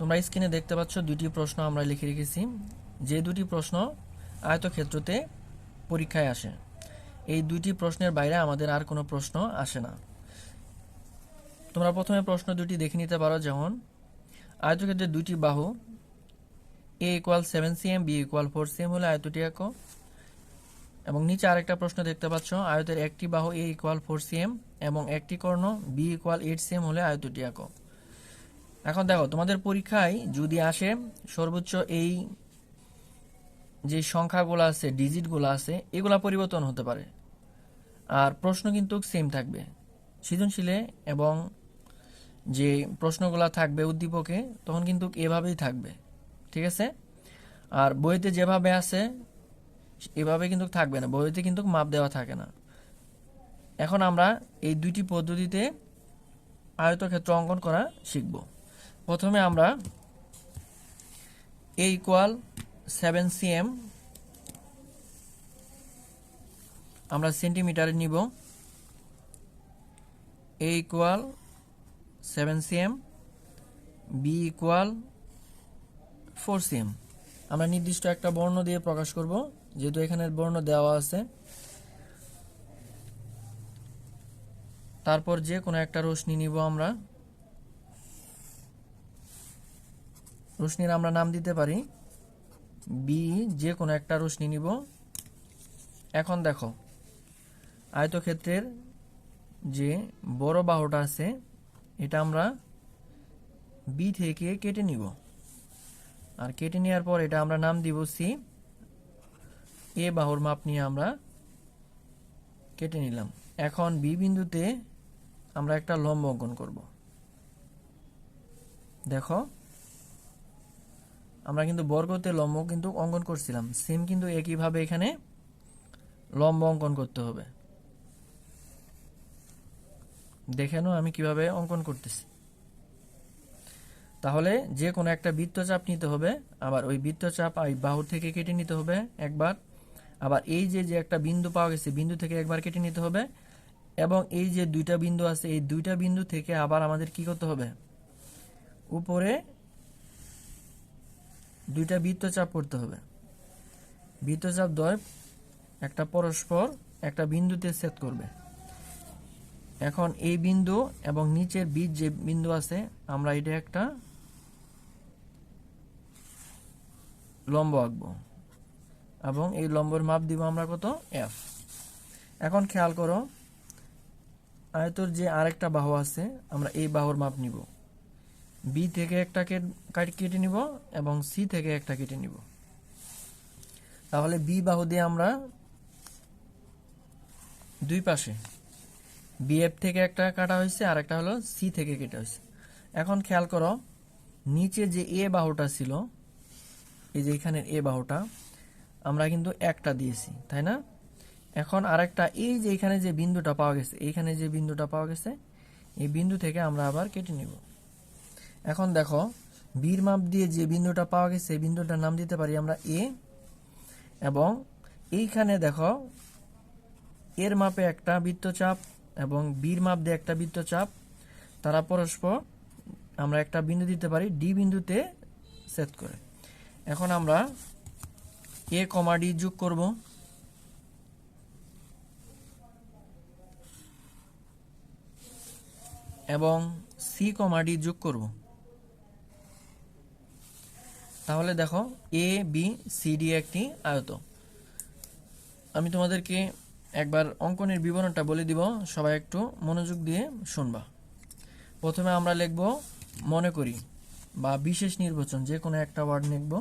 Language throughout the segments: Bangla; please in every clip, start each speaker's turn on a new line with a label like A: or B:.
A: তোমরা স্ক্রিনে দেখতে পাচ্ছ দুটি প্রশ্ন আমরা লিখে রেখেছি। যে দুটি প্রশ্ন আয়তক্ষেত্রতে পরীক্ষায় আসে, এই দুইটি প্রশ্নের বাইরে আমাদের আর কোনো প্রশ্ন আসে না। তোমরা প্রথমে প্রশ্ন দুটি দেখে নিতে পারো, যেমন, আয়তক্ষেত্রের দুটি বাহু A equal seven CM B equal four CM হলে আয়তটি একক এবং নিচে আরেকটা প্রশ্ন দেখতে পাচ্ছ, আয়তের একটি বাহু এ ইকুয়াল ফোর সিএম এবং একটি কর্ণ বি ইকুয়াল এইট সিএম হলে আয়তটি একক এখন দেখো, তোমাদের পরীক্ষায় যদি আসে সর্বোচ্চ এই যে সংখ্যাগুলো আছে, ডিজিটগুলো আছে, এগুলা পরিবর্তন হতে পারে। আর প্রশ্ন কিন্তু সেম থাকবে। সৃজনশীলে এবং যে প্রশ্নগুলো থাকবে উদ্দীপকে, তখন কিন্তু এভাবেই থাকবে। ঠিক আছে? আর বইতে যেভাবে আছে, এভাবে কিন্তু থাকবে না। বইতে কিন্তু মাপ দেওয়া থাকে না। এখন আমরা এই দুইটি পদ্ধতিতে আয়তক্ষেত্র অঙ্কন করা শিখব। প্রথমে আমরা এ ইকুয়াল সেভেন সিএম আমরা সেন্টিমিটারে নিব। A equal seven CM B equal four CM আমরা নির্দিষ্ট একটা বর্ণ দিয়ে প্রকাশ করব, যেহেতু এখানে বর্ণ দেওয়া আছে। তারপর যে কোনো একটা রশ্মি নিব আমরা। রশ্মির আমরা নাম দিতে পারি। বি যে কোনো একটা রশ্মি নিব। এখন দেখো, আয়তক্ষেত্রের যে বড় বাহুটা আছে, এটা আমরা বি থেকে কেটে নিব। আর কেটে নেওয়ার পর এটা আমরা নাম দিব সি এ বাহুর মাপ নিয়ে আমরা কেটে নিলাম। এখন বি বিন্দুতে আমরা একটা লম্ব অঙ্কন করব। দেখো আমরা কিন্তু বর্গতে লম্ব কিন্তু অঙ্কন করছিলাম। সেম কিন্তু একইভাবে এখানে লম্ব অঙ্কন করতে হবে। দেখে নাও আমি কীভাবে অঙ্কন করতেছি। তাহলে যে কোনো একটা বৃত্তচাপ নিতে হবে, আবার ওই বৃত্তচাপ এই বাহুর থেকে কেটে নিতে হবে একবার, আবার এই যে যে একটা বিন্দু পাওয়া গেছে, বিন্দু থেকে একবার কেটে নিতে হবে, এবং এই যে দুইটা বিন্দু আছে, এই দুইটা বিন্দু থেকে আবার আমাদের কি করতে হবে? উপরে দুইটা বৃত্তচাপ করতে হবে। বৃত্তচাপ দ্বয় একটা পরস্পর, একটা বিন্দুতে সেট করবে। এখন এই বিন্দু এবং নিচের বীজ যে বিন্দু আছে, আমরা এটা একটা লম্ব আঁকবো। এবং এই লম্বর মাপ দিব আমরা কত? এফ এখন খেয়াল করো, আয়তর যে আরেকটা বাহু আছে, আমরা এই বাহুর মাপ নিব। বি থেকে একটা কেটে নিব এবং সি থেকে একটা কেটে নিব। তাহলে বি বাহু দিয়ে আমরা দুই পাশে বিএফ থেকে একটা কাটা হয়েছে আর একটা হলো সি থেকে কেটে হয়েছে। এখন খেয়াল করো, নিচে যে এ বাহুটা ছিল, এই যে এখানের এ বাহুটা, আমরা কিন্তু একটা দিয়েছি, তাই না? এখন আরেকটা, এই যে এখানে যে বিন্দুটা পাওয়া গেছে, এইখানে যে বিন্দুটা পাওয়া গেছে, এই বিন্দু থেকে আমরা আবার কেটে নিব। এখন দেখো, বীর মাপ দিয়ে যে বিন্দুটা পাওয়া গেছে, সেই বিন্দুটার নাম দিতে পারি আমরা এ এবং এইখানে দেখো, এর মাপে একটা বৃত্তচাপ এবং বীর মাপ দিয়ে একটা বৃত্তচাপ। তারা পরস্পর আমরা একটা বিন্দু দিতে পারি ডি বিন্দুতে সেট করে। এখন আমরা এ কমা ডি যোগ করব। এবং সি কমা ডি যোগ করব। তাহলে দেখো এ বি সি ডি একটি আয়ত। আমি তোমাদেরকে একবার অঙ্কনের বিবরণটা বলে দিব, সবাই একটু মনোযোগ দিয়ে শুনবা। প্রথমে আমরা লিখব, মনে করি বা বিশেষ নির্বাচন, যে কোনো একটা ওয়ার্ড লিখব।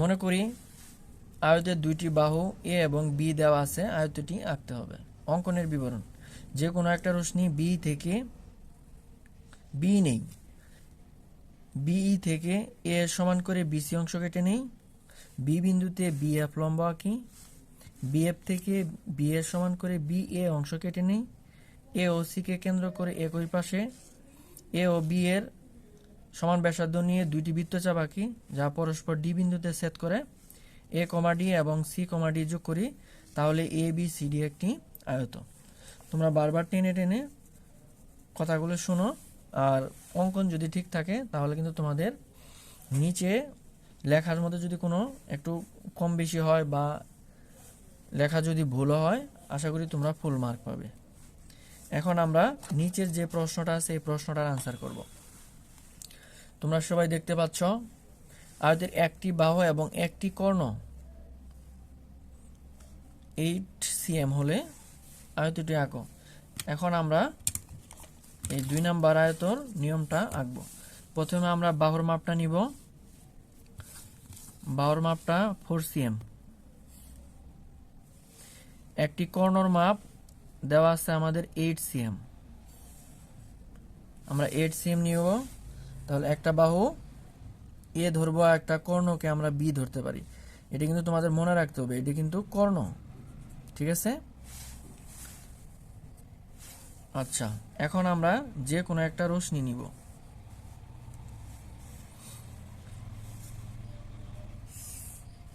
A: মনে করি আয়তের দুইটি বাহু এ এবং বি দেওয়া আছে, আয়তটি আঁকতে হবে। অঙ্কনের বিবরণ, যে কোনো একটা রশ্মি বি থেকে বি নেই। বিই থেকে এ সমান করে বিসি অংশ কেটে নেই। বি বিন্দুতে বি এফ লম্ব আঁকি। বিএফ থেকে বি এর সমান করে বি এ অংশ কেটে নেই। এ ও সিকে কেন্দ্র করে একই পাশে এ ও বি এর সমান ব্যাসার্ধ নিয়ে দুইটি বৃত্তচাপ আঁকি, যা পরস্পর ডি বিন্দুতে সেট করে এ কমা ডি এবং সি কমা ডি যোগ করি, তাহলে এ, বি, সি, ডি একটি আয়ত। তোমরা বারবার টেনে টেনে কথাগুলো শোনো। আর অঙ্কন যদি ঠিক থাকে, তাহলে কিন্তু তোমাদের নিচে লেখার মধ্যে যদি কোনো একটু কম বেশি হয় বা লেখা যদি ভুল হয়, আশা করি তোমরা ফুল মার্ক পাবে। এখন আমরা নিচের যে প্রশ্নটা আছে, এই প্রশ্নটার আনসার করব। তোমরা সবাই দেখতে পাচ্ছ, আয়তের একটি বাহ এবং একটি কর্ণ এইট সিএম হলে আয়তটি আঁকো। এখন আমরা এই দুই নাম্বার আয়তর নিয়মটা আঁকবো। প্রথমে আমরা বাহুর মাপটা নিব। বাহুর মাপটা ফোর সিএম। একটি কর্ণর মাপ দেওয়া আছে আমাদের এইট সিএম। আমরা এইট সিএম নিব। তাহলে একটা বাহু এ ধরবো আর একটা কর্ণকে আমরা বি ধরতে পারি। এটি কিন্তু তোমাদের মনে রাখতে হবে, এটি কিন্তু কর্ণ। ঠিক আছে? আচ্ছা এখন আমরা যে কোনো একটা রশ্মি নিব।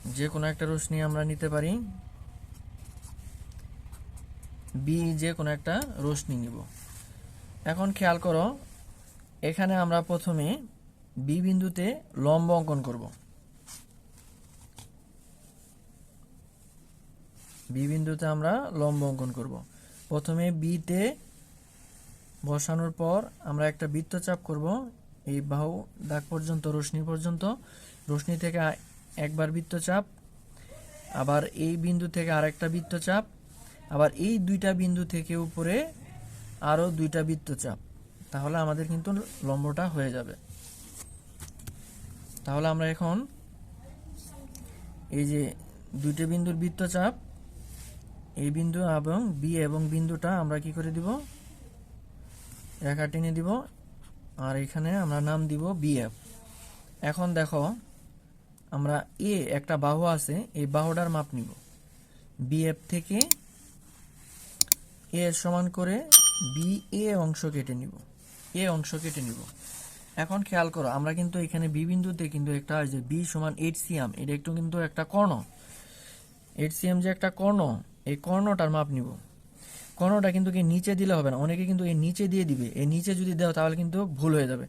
A: যে কোনো একটা রশ্মি আমরা নিতে পারি। বি যে কোনো একটা রশ্মি নিব। এখন খেয়াল করো, এখানে আমরা প্রথমে বি বিন্দুতে লম্ব অঙ্কন করব। বি বিন্দুতে আমরা লম্ব অঙ্কন করব। প্রথমে বিতে বসানোর পর আমরা একটা বৃত্তচাপ করব। এই বাহু দাগ পর্যন্ত, রশ্মি পর্যন্ত। রশ্মি থেকে একবার বৃত্তচাপ, আবার এই বিন্দু থেকে আরেকটা বৃত্তচাপ, আবার এই দুইটা বিন্দু থেকে উপরে আরও দুইটা বৃত্তচাপ। তাহলে আমাদের কিন্তু লম্বটা হয়ে যাবে। তাহলে আমরা এখন এই যে দুইটা বিন্দুর বৃত্তচাপ, এই বিন্দু এবং বি এবং বিন্দুটা আমরা কি করে দিব? রেখা টেনে দিব। আর এখানে আমরা নাম দিব বিএফ। এখন দেখো, আমরা এ একটা বাহু আছে, এই বাহুটার মাপ নিব। বিএফ থেকে এ সমান করে বি এ অংশ কেটে নিব। এ অংশ কেটে নিব। এখন খেয়াল করো, আমরা কিন্তু এখানে বি বিন্দুতে কিন্তু একটা যে বি সমান এইট সিএম এটা একটু কিন্তু একটা কর্ণ। এইট সিএম যে একটা কর্ণ, এই কর্ণটার মাপ নিব। কর্ণটা কিন্তু কি নিচে দিলে হবে না। অনেকে কিন্তু এই নিচে দিয়ে দিবে। এই নিচে যদি দাও, তাহলে কিন্তু ভুল হয়ে যাবে।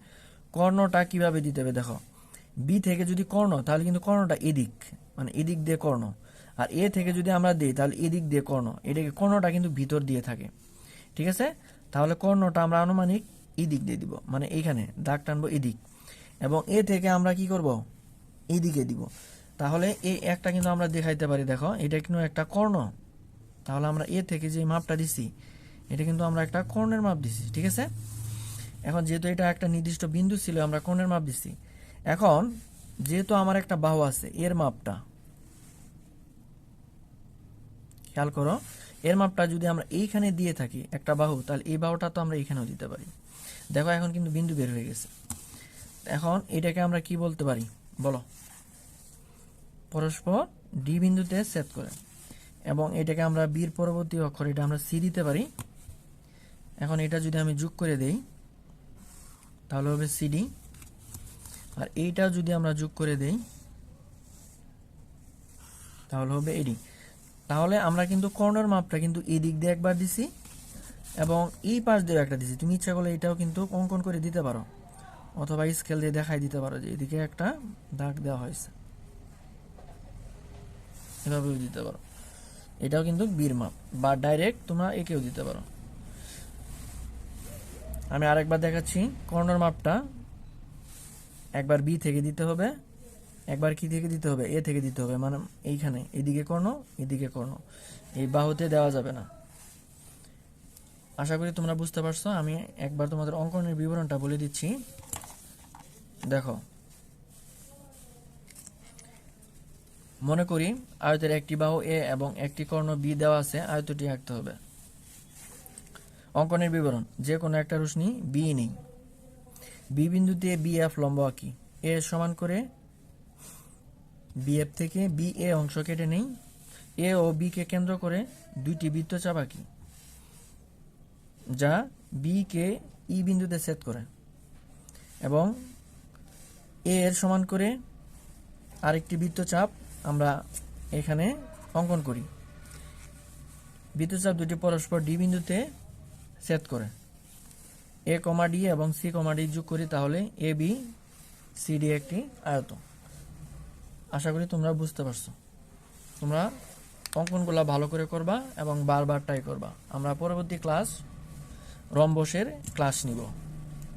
A: কর্ণটা কীভাবে দিতে হবে দেখো। বি থেকে যদি কর্ণ, তাহলে কিন্তু কর্ণটা এদিক মানে এদিক দিয়ে কর্ণ। আর এ থেকে যদি আমরা দিই, তাহলে এদিক দিয়ে কর্ণ। এটাকে কর্ণটা কিন্তু ভিতর দিয়ে থাকে। ঠিক আছে? তাহলে কর্ণটা আমরা আনুমানিক এদিক দিয়ে দিব মানে এইখানে দাগ টানবো এদিক। এবং এ থেকে আমরা কি করব? এদিকে দিব। তাহলে এই একটা কিন্তু আমরা দেখাইতে পারি, দেখো। এটা কিন্তু একটা কর্ণ। তাহলে আমরা এ থেকে যে মাপটা দিছি, এটা কিন্তু আমরা একটা কর্ণের মাপ দিছি, ঠিক আছে? এখন যেহেতু এটা একটা নির্দিষ্ট বিন্দু ছিল, আমরা কর্ণের মাপ দিছি। এখন যেহেতু আমার একটা বাহু আছে, এর মাপটা, খেয়াল করো, এর মাপটা যদি আমরা এইখানে দিয়ে থাকি একটা বাহু, তাহলে এই বাহুটা তো আমরা এইখানেও দিতে পারি। দেখো, এখন কিন্তু বিন্দু বের হয়ে গেছে। এখন এটাকে আমরা কি বলতে পারি? বলো। পরস্পর ডি বিন্দুতে সেট করে। এবং এটাকে আমরা বীর পরবর্তী অক্ষর, এটা আমরা সি দিতে পারি। এখন এটা যদি আমি যোগ করে দেই, তাহলে হবে সিডি আর এইটা যদি আমরা যোগ করে দেই, তাহলে হবে এডি তাহলে আমরা কিন্তু কর্নার মাপটা কিন্তু এই দিক দিয়ে একবার দিছি এবং এই পাশ দিয়ে একটা দিছি। তুমি ইচ্ছা করলে এটাও কিন্তু অঙ্কন করে দিতে পারো। অথবা স্কেল দিয়ে দেখাই দিতে পারো যে এদিকে একটা দাগ দেওয়া হয়েছে। এভাবেও দিতে পারো। এটাও কিন্তু বীর মাপ বা ডাইরেক্ট তোমরা একেও দিতে পারো। আমি আরেকবার দেখাচ্ছি কর্নার মাপটা। একবার বি থেকে দিতে হবে, একবার কি থেকে দিতে হবে? এ থেকে দিতে হবে মানে এইখানে, এদিকে কর্ণ এদিকে কর্ণ। এই বাহুতে দেওয়া যাবে না। আশা করি তোমরা বুঝতে পারছ, আমি একবার তোমাদের অঙ্কনের বিবরণটা বলে দিচ্ছি। দেখো মনে করি আয়তের একটি বাহু এ এবং একটি কর্ণ বি দেওয়া আছে, আয়তটি আঁকতে হবে। অঙ্কনের বিবরণ, যে কোনো একটা রশ্মি বি নেই। বি বিন্দুতে বি এফ লম্ব আঁকি। এ সমান করে বি এফ থেকে বি এ অংশ কেটে নেই। এ ও বি কে কেন্দ্র করে দুইটি বৃত্তচাপ আঁকি, যা বি কে ই বিন্দুতে সেট করে এবং এ এর সমান করে আরেকটি বৃত্তচাপ আমরা এখানে অঙ্কন করি। বিদ্যুৎচাপ দুটি পরস্পর ডি বিন্দুতে সেট করে। এ কমা ডি এবং সি কমা ডি যোগ করি তাহলে এ বি সি ডি একটি আয়ত আশা করি তোমরা বুঝতে পারছ। তোমরা অঙ্কনগুলো ভালো করে করবা এবং বারবার ট্রাই করবা। আমরা পরবর্তী ক্লাস রম্বসের ক্লাস নিব।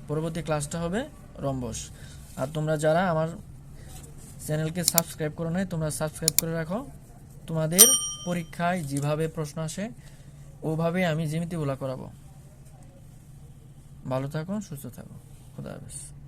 A: পরবর্তী ক্লাসটা হবে রম্বস। আর তোমরা যারা আমার চ্যানেলকে সাবস্ক্রাইব করো নাই, তোমরা সাবস্ক্রাইব করে রাখো। তোমাদের পরীক্ষায় যেভাবে প্রশ্ন আসে, ওভাবে আমি জিমিতিগুলা করাবো। ভালো থাকো, সুস্থ থাকো। খুদা হাফেজ।